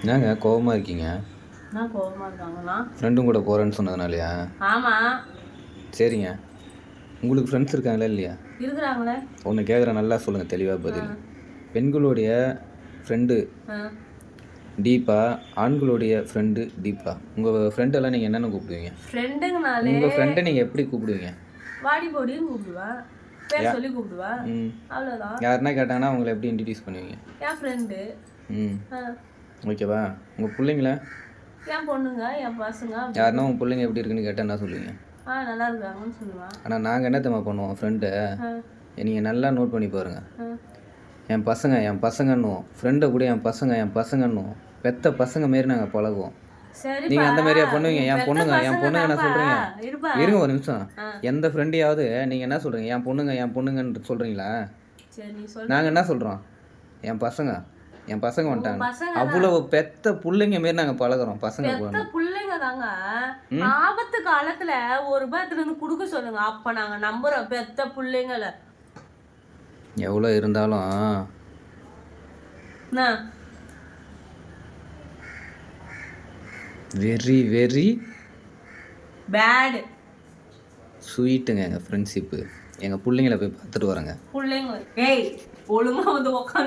என்னங்க கோவமாக இருக்கீங்க? நான் இருக்காங்களா ஃப்ரெண்டும் கூட போகிறேன்னு சொன்னதுனாலயா? சரிங்க. உங்களுக்கு ஃப்ரெண்ட்ஸ் இருக்காங்களா இல்லையா? இருக்கிறாங்களே. ஒன்று கேட்குறேன் நல்லா சொல்லுங்கள் தெளிவாக பதில். பெண்களுடைய ஃப்ரெண்டு. டீப்பா ஆண்களுடைய ஃப்ரெண்டு டீப்பா உங்கள் ஃப்ரெண்டெல்லாம் நீங்கள் என்னென்ன கூப்பிடுவீங்க? ஃப்ரெண்டுங்கனாலே உங்கள் ஃப்ரெண்டை நீங்கள் எப்படி கூப்பிடுவீங்க? வாடி போடின்னு கூப்பிடுவேன் பேர் சொல்லி கூப்பிடுவேன் ம். அவ்வளோதான் யாருன்னா கேட்டாங்கன்னா உங்களை எப்படி இன்ட்ரடியூஸ் பண்ணுவீங்க? என் ஃப்ரெண்டு ம். ஓகேவா? உங்கள் பிள்ளைங்கள? என் பொண்ணுங்க என் பசங்க. யாருன்னா உங்கள் பிள்ளைங்க எப்படி இருக்குன்னு கேட்டால் என்ன சொல்லுவீங்க? ஆ நல்லா இருக்காங்கன்னு சொல்லுவேன் ஆனால் நாங்கள் என்ன தெரியுமா பண்ணுவோம் ஃப்ரெண்டை நீங்கள் நல்லா நோட் பண்ணி பாருங்கள். என் பசங்க என் பசங்கன்னுவோம். ஃப்ரெண்டை கூட என் பசங்க என் பசங்கன்னுவோம். பெத்த பசங்க மாரி நாங்கள் பழகுவோம். சரி நீங்கள் அந்த மாதிரியா பண்ணுவீங்க? என் பொண்ணுங்க என் பொண்ணுங்க என்ன சொல்கிறீங்க இருப்பா. இருங்க ஒரு நிமிஷம். எந்த ஃப்ரெண்டையாவது நீங்கள் என்ன சொல்கிறீங்க என் பொண்ணுங்க என் பொண்ணுங்கன்னு சொல்கிறீங்களா சரி நீ சொல்லு நாங்கள் என்ன சொல்கிறோம் என் பசங்க. என் பசங்க வந்துட்டாங்க. அவ்வளவு பெத்த பிள்ளைங்க மாரி நாங்கள் பழகுறோம் பசங்க பெத்த பிள்ளைங்க தாங்க ஆபத்து காலத்துல ஒரு ரூபாய் எடுத்துட்டு வந்து கொடுக்க சொல்லுங்க. அப்ப நாங்க நம்புறோம் பெத்த பிள்ளைங்கள. எவ்வளோ இருந்தாலும்? வெரி வெரி பேடு ஸ்வீட்டுங்க எங்கள் ஃப்ரெண்ட்ஷிப்பு எங்கள் பிள்ளைங்கள போய் பார்த்துட்டு வரேங்க பிள்ளைங்க. ஏய் ஒழுங்கா வந்து உட்காந்து